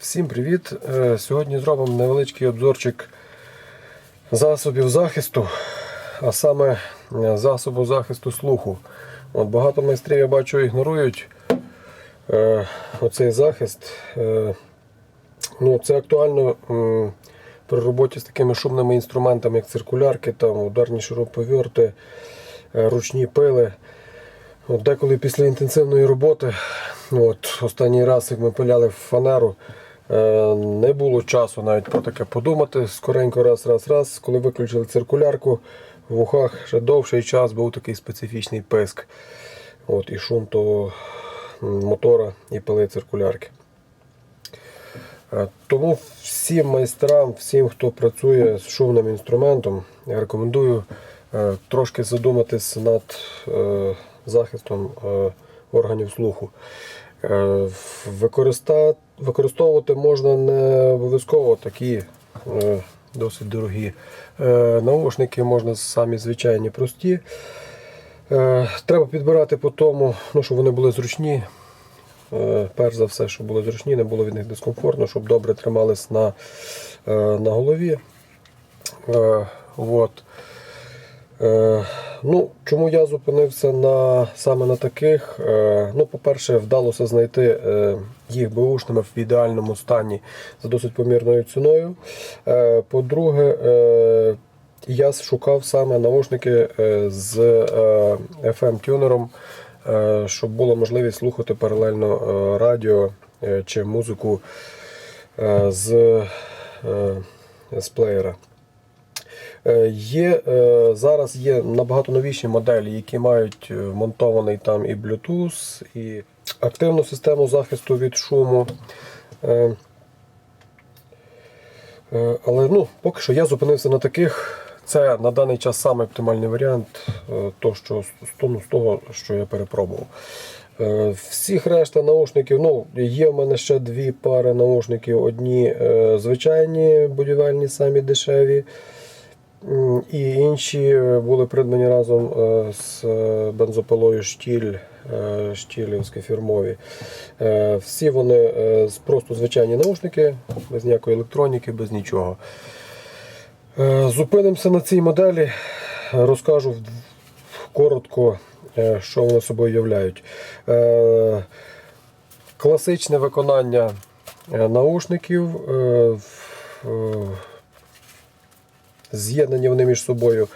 Всім привіт! Е, Сьогодні зробимо невеличкий обзорчик засобів захисту, а саме е, засобу захисту слуху. От Багато майстрів я бачу ігнорують е, оцей захист. Ну, це актуально при роботі з такими шумними інструментами, як циркулярки, там, ударні шуруповерти, ручні пили. От Деколи після інтенсивної роботи, от останній раз, як ми пиляли в фанеру, не було часу навіть про таке подумати. Скоренько раз, раз, раз. Коли виключили циркулярку, в ухах ще довший час був такий специфічний писк. От, і шум того мотора і пили циркулярки. Е, Тому всім майстрам, всім, хто працює з шумним інструментом, я рекомендую е, трошки задуматись над е, захистом е, органів слуху. Е, Використовувати можна не обов'язково такі е, досить дорогі е, наушники, можна самі звичайні прості. Треба підбирати по тому, ну, щоб вони були зручні. Перш за все, щоб були зручні, не було від них дискомфортно, щоб добре тримались на, на голові. От. Е, Ну, чому я зупинився на, саме на таких? Е, Ну, по-перше, вдалося знайти е, їх беушними в ідеальному стані за досить помірною ціною. По-друге, я шукав саме наушники з FM-тюнером, щоб була можливість слухати паралельно радіо чи музику з, з плеєра. Е, Є, е, зараз є набагато новіші моделі, які мають е, вмонтований там і Bluetooth, і активну систему захисту від шуму. Але ну, поки що я зупинився на таких. Це на даний час самий оптимальний варіант то, що, з, ну, того, що я перепробував. Всіх решта наушників, ну, є в мене ще дві пари наушників. Одні звичайні будівельні, самі дешеві. І інші е, були придбані разом е, з е, бензопилою штіль, штілівські фірмові. Всі вони просто звичайні наушники, без ніякої електроніки, без нічого. Зупинимося на цій моделі, розкажу коротко, що вони собою являють. Класичне виконання наушників. З'єднані вони між собою,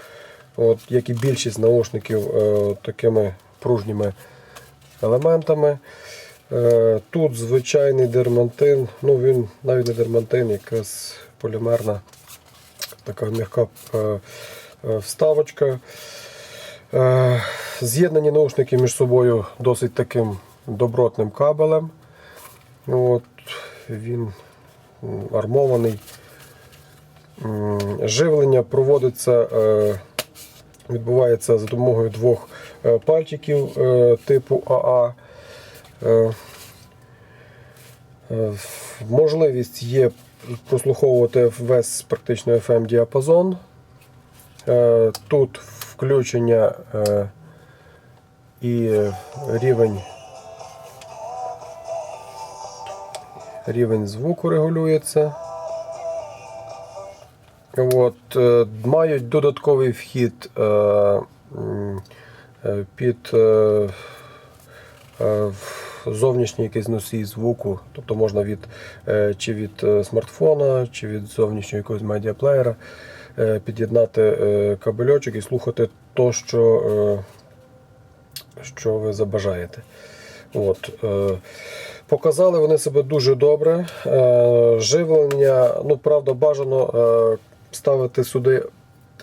от, як і більшість наушників, е, такими пружніми елементами. Е, Тут звичайний дермантин, ну він навіть не дермантин, якась полімерна така м'яка е, вставочка. З'єднані наушники між собою досить таким добротним кабелем. От, він армований. Живлення проводиться, е, відбувається за допомогою двох е, пальчиків е, типу АА. Можливість є прослуховувати весь практично FM діапазон. Тут включення і рівень, рівень звуку регулюється. От, е, мають додатковий вхід е, е, під зовнішній якийсь носій звуку, тобто можна від, чи від смартфона, чи від зовнішнього якогось медіаплеєра під'єднати кабельочок і слухати то, що, що ви забажаєте. От, показали вони себе дуже добре. Живлення, ну правда, бажано ставити сюди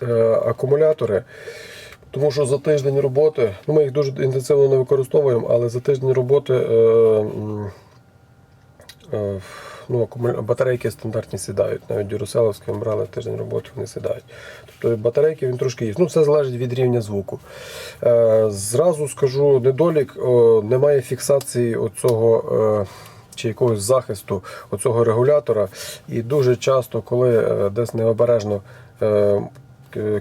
е, акумулятори. Тому що за тиждень роботи, ну ми їх дуже інтенсивно не використовуємо, але за тиждень роботи е, е, ну, батарейки стандартні сідають. Навіть дюруселовські брали тиждень роботи, вони сідають. Тобто батарейки він трошки є. Ну, все залежить від рівня звуку. Е, зразу скажу недолік, о, немає фіксації оцього. Е, чи якогось захисту оцього регулятора. І дуже часто, коли е, десь необережно е,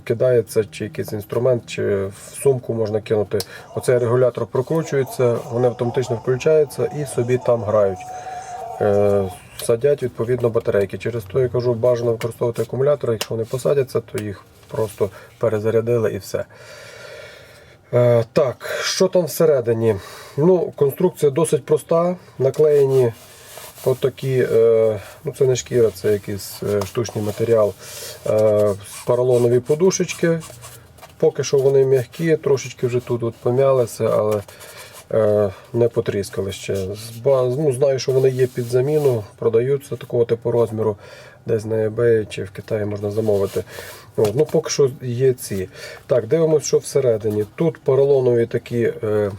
кидається чи якийсь інструмент, чи в сумку можна кинути, оцей регулятор прокручується, вони автоматично включаються і собі там грають. Е, садять відповідно батарейки. Через то я кажу, бажано використовувати акумулятори. Якщо вони посадяться, то їх просто перезарядили і все. Е, так, що там всередині? Ну, Конструкція досить проста. Наклеєні отакі, е, ну це не шкіра, це якийсь е, штучний матеріал. Поролонові подушечки. Поки що вони м'які, трошечки вже тут от пом'ялися, але не потріскали ще. Ну, знаю, що вони є під заміну, продаються такого типу розміру, десь на eBay чи в Китаї можна замовити. От, ну, поки що є ці. Так, дивимося, що всередині. Тут поролонові такі е,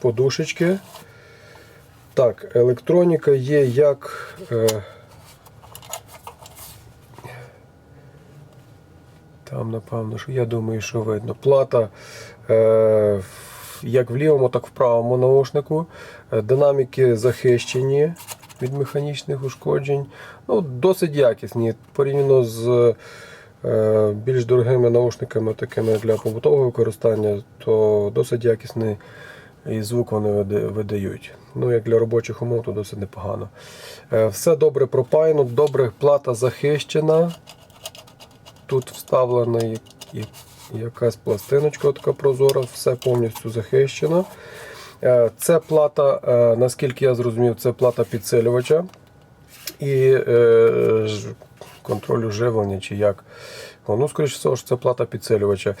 подушечки. Так, електроніка є як. Е, Там, напевно, що я думаю, що видно. Плата е, як в лівому, так і в правому наушнику. Е, Динаміки захищені від механічних ушкоджень. Ну, досить якісні. Порівняно з е, більш дорогими наушниками, такими для побутового використання, то досить якісний і звук вони видають. Ну, як для робочих умов, то досить непогано. Е, все добре пропаяно, добре плата захищена. Тут вставлена якась пластиночка така прозора, все повністю захищено. Е, Це плата, е, наскільки я зрозумів, це плата підсилювача і е, контролю живлення чи як. Ну, скоріше всього, що це плата підсилювача.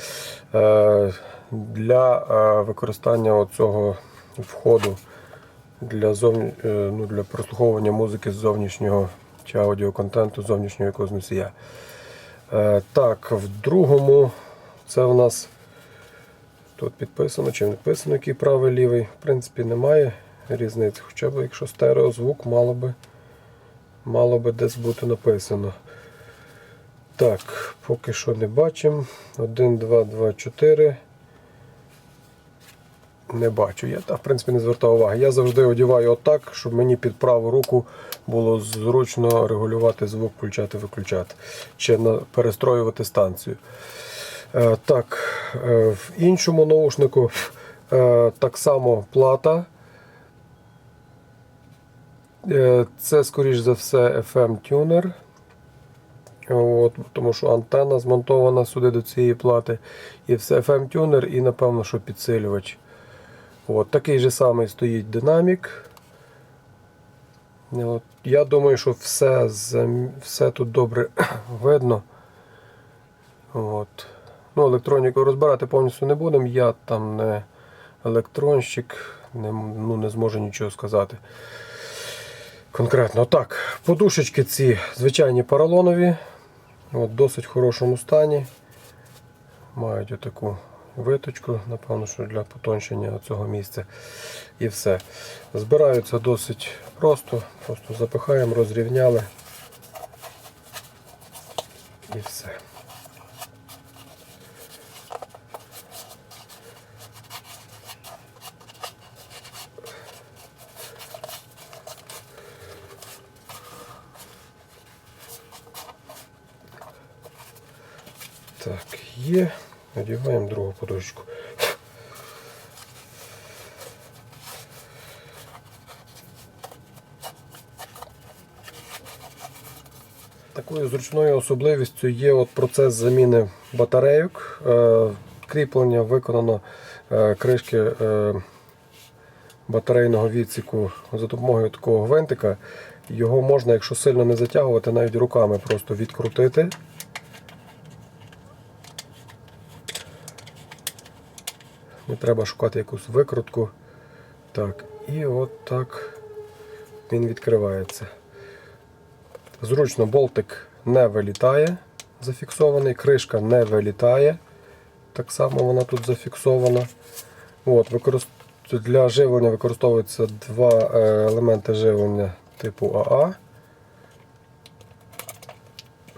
Для використання цього входу для, зовні, ну, для прослуховування музики з зовнішнього чи аудіоконтенту зовнішнього якогось носія. Так, в другому це у нас тут підписано чи не підписано, який правий лівий. В принципі, немає різниці. Хоча б якщо стереозвук, мало би, мало би десь бути написано. Так, поки що не бачимо. 1, 2, 2, 4. Не бачу. Я та, в принципі не звертав уваги. Я завжди одіваю отак, щоб мені під праву руку було зручно регулювати звук, включати, виключати. Чи перестроювати станцію. Е, так, е, в іншому наушнику е, так само плата. Це, скоріш за все, FM-тюнер. От, тому що антенна змонтована сюди до цієї плати. І все FM-тюнер, і напевно, що підсилювач. От, такий же самий стоїть динамік. От, я думаю, що все, все тут добре видно. От. Ну, електроніку розбирати повністю не будемо. Я там не електронщик, не, ну, не зможу нічого сказати. Конкретно так. Подушечки ці звичайні поролонові. В досить хорошому стані. Мають отаку виточку, напевно, що для потончення цього місця. І все. Збираються досить просто. Просто запихаємо, розрівняли. І все. Так, є. Одягаємо другу подушечку. Такою зручною особливістю є от процес заміни батарейок. Е, Кріплення виконано е, кришки е, батарейного відсіку за допомогою такого гвинтика. Його можна, якщо сильно не затягувати, навіть руками просто відкрутити. Не треба шукати якусь викрутку. Так, і от так він відкривається. Зручно болтик не вилітає, зафіксований, кришка не вилітає. Так само вона тут зафіксована. От, використ... Для живлення використовуються два е, елементи живлення типу АА.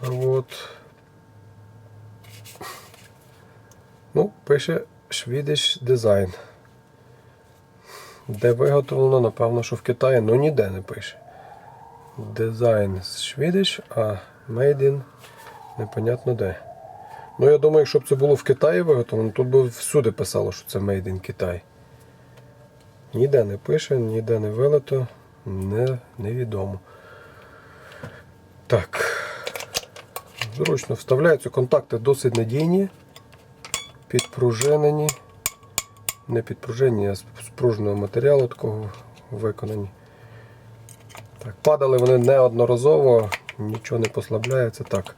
От. Ну, пише Swedish Design. Де виготовлено, напевно, що в Китаї, ну ніде не пише. Дизайн з Swedish, а Made in непонятно де. Ну, я думаю, якщо б це було в Китаї виготовлено, тут би всюди писало, що це Made in Китай. Ніде не пише, ніде не вилито. Не, невідомо. Так. Зручно вставляються. Контакти досить надійні, підпружинені. Не підпружинені, а з пружного матеріалу такого виконані. Так, падали вони неодноразово, нічого не послабляється. Так.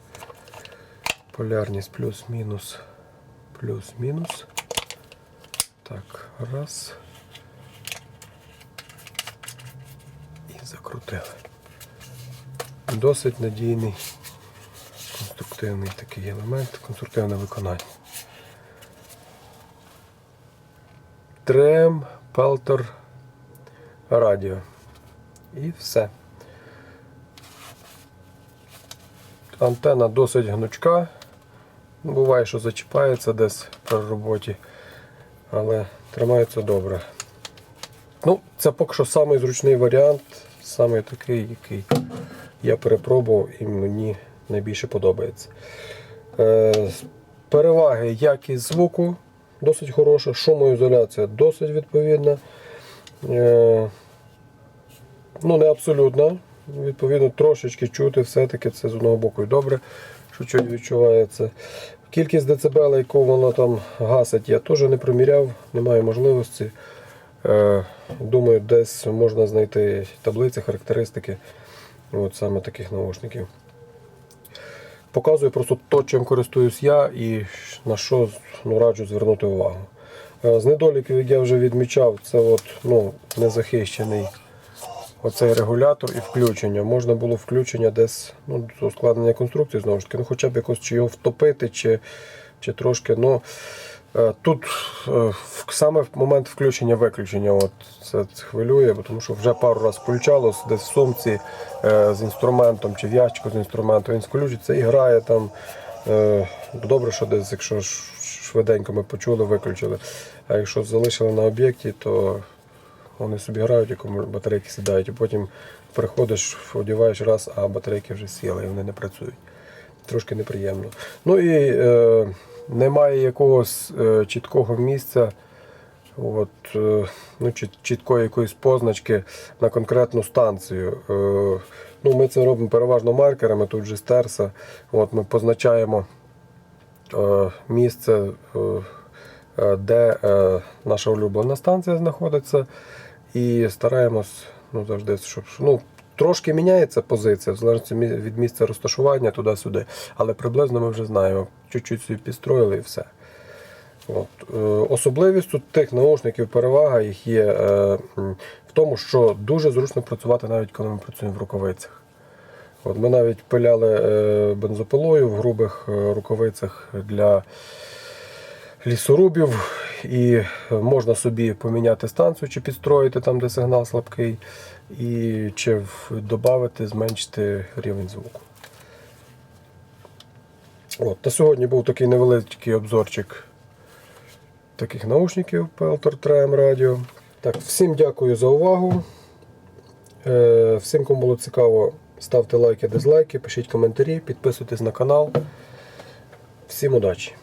Полярність плюс-мінус, плюс-мінус. Так, раз. І закрутили. Досить надійний, конструктивний такий елемент, конструктивне виконання. Трем, пелтор, радіо. І все. Антенна досить гнучка. Буває, що зачіпається десь при роботі, але тримається добре. Ну, це поки що самий зручний варіант, саме такий, який я перепробував і мені найбільше подобається. Е, переваги якість звуку досить хороша, шумоізоляція досить відповідна. Е, ну, не абсолютно. Відповідно, трошечки чути, все-таки це з одного боку і добре, що чуть відчувається. Кількість децибел, яку воно там гасить, я теж не проміряв, немає можливості. Е, Думаю, десь можна знайти таблиці, характеристики от саме таких наушників. Показую просто то, чим користуюсь я і на що ну, раджу звернути увагу. Е, З недоліків, як я вже відмічав, це от, ну, незахищений оцей регулятор і включення. Можна було включення десь ну, до ускладнення конструкції, знову ж таки, ну, хоча б якось чи його втопити, чи, чи трошки. Ну, тут е, саме в момент включення-виключення от, це хвилює, тому що вже пару разів включалось десь в сумці е, з інструментом чи в ящику з інструментом. Він включиться і грає там. Е, Добре, що десь, якщо швиденько ми почули, виключили. А якщо залишили на об'єкті, то вони собі грають, якому батарейки сідають, і потім приходиш, одягаєш раз, а батарейки вже сіли і вони не працюють. Трошки неприємно. Ну і е, немає якогось е, чіткого місця, от, е, ну, чіт- чіткої якоїсь позначки на конкретну станцію. Е, ну, ми це робимо переважно маркерами, тут же стерса. От, ми позначаємо місце, де наша улюблена станція знаходиться, і стараємось ну, завжди, щоб ну, трошки міняється позиція, в залежності від місця розташування туди-сюди. Але приблизно ми вже знаємо, чуть-чуть собі підстроїли і все. От. Е, Особливість тут тих наушників, перевага їх є е, в тому, що дуже зручно працювати навіть коли ми працюємо в рукавицях. От ми навіть пиляли е, бензопилою в грубих рукавицях для лісорубів, і можна собі поміняти станцію чи підстроїти там, де сигнал слабкий, і чи додати, зменшити рівень звуку. От, та сьогодні був такий невеличкий обзорчик таких наушників Peltor Trem Radio. Так, всім дякую за увагу. Е, всім, кому було цікаво, ставте лайки, дизлайки, пишіть коментарі, підписуйтесь на канал. Всім удачі!